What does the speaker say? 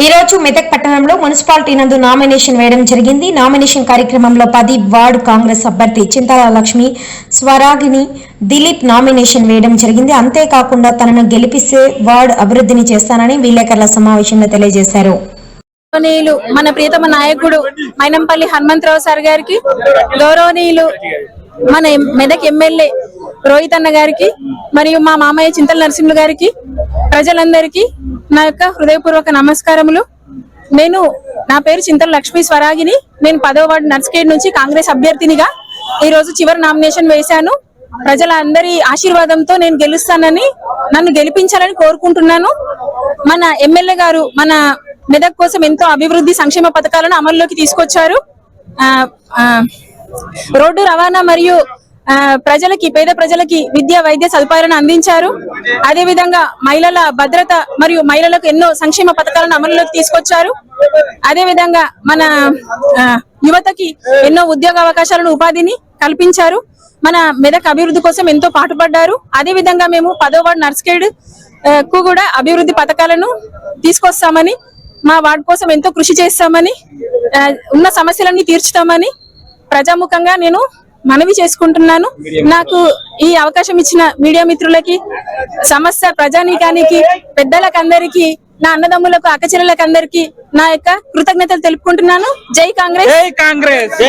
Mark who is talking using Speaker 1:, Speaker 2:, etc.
Speaker 1: ఈ రోజు మెదక్ పట్టణంలో మున్సిపాలిటీ నందు నామినేషన్ వేయడం జరిగింది. నామినేషన్ కార్యక్రమంలో పది వార్డు కాంగ్రెస్ అభ్యర్థి చింతాల లక్ష్మి స్వరాగిని దిలీప్ నామినేషన్ వేయడం జరిగింది. అంతేకాకుండా తనను గెలిపిస్తే వార్డు అభివృద్ధిని చేస్తానని విలేకరుల సమావేశంలో తెలియజేశారు.
Speaker 2: గౌరవనీయులు మన ప్రియతమ నాయకుడు మైనంపల్లి హనుమంతరావు సార్ గారికి గౌరవనీయులు మన మెదక్ ఎమ్మెల్యే రోహిత్ అన్న గారికి మరియు మా మామయ్య చింతల నరసింహులు గారికి ప్రజలందరికీ నా యొక్క హృదయపూర్వక నమస్కారములు. నేను నా పేరు చింతల లక్ష్మీ స్వరాగిని. నేను పదో వార్డు నర్స్కేడ్ నుంచి కాంగ్రెస్ అభ్యర్థినిగా ఈ రోజు చివరి నామినేషన్ వేశాను. ప్రజలందరి ఆశీర్వాదంతో నేను గెలుస్తానని నన్ను గెలిపించాలని కోరుకుంటున్నాను. మన ఎమ్మెల్యే గారు మన మెదక్ కోసం ఎంతో అభివృద్ధి సంక్షేమ పథకాలను అమల్లోకి తీసుకొచ్చారు. రోడ్డు రవాణా మరియు ప్రజలకి పేద ప్రజలకి విద్య వైద్య సదుపాయాలను అందించారు. అదేవిధంగా మహిళల భద్రత మరియు మహిళలకు ఎన్నో సంక్షేమ పథకాలను అమలులోకి తీసుకొచ్చారు. అదే విధంగా మన యువతకి ఎన్నో ఉద్యోగ అవకాశాలను ఉపాధిని కల్పించారు. మన మెదక్ అభివృద్ధి కోసం ఎంతో పాటుపడ్డారు. అదే విధంగా మేము పదో వార్డు నర్స్కేడ్కు కూడా అభివృద్ధి పథకాలను తీసుకొస్తామని మా వార్డు కోసం ఎంతో కృషి చేస్తామని ఉన్న సమస్యలన్నీ తీర్చుతామని ప్రజాముఖంగా నేను మనవి చేసుకుంటున్నాను. నాకు ఈ అవకాశం ఇచ్చిన మీడియా మిత్రులకి సమస్త ప్రజానీకానికి పెద్దలకు అందరికీ నా అన్నదమ్ములకు అక్కచెల్లెలకు అందరికీ నా యొక్క కృతజ్ఞతలు తెలుపుకుంటున్నాను. జై కాంగ్రెస్.
Speaker 3: జై కాంగ్రెస్.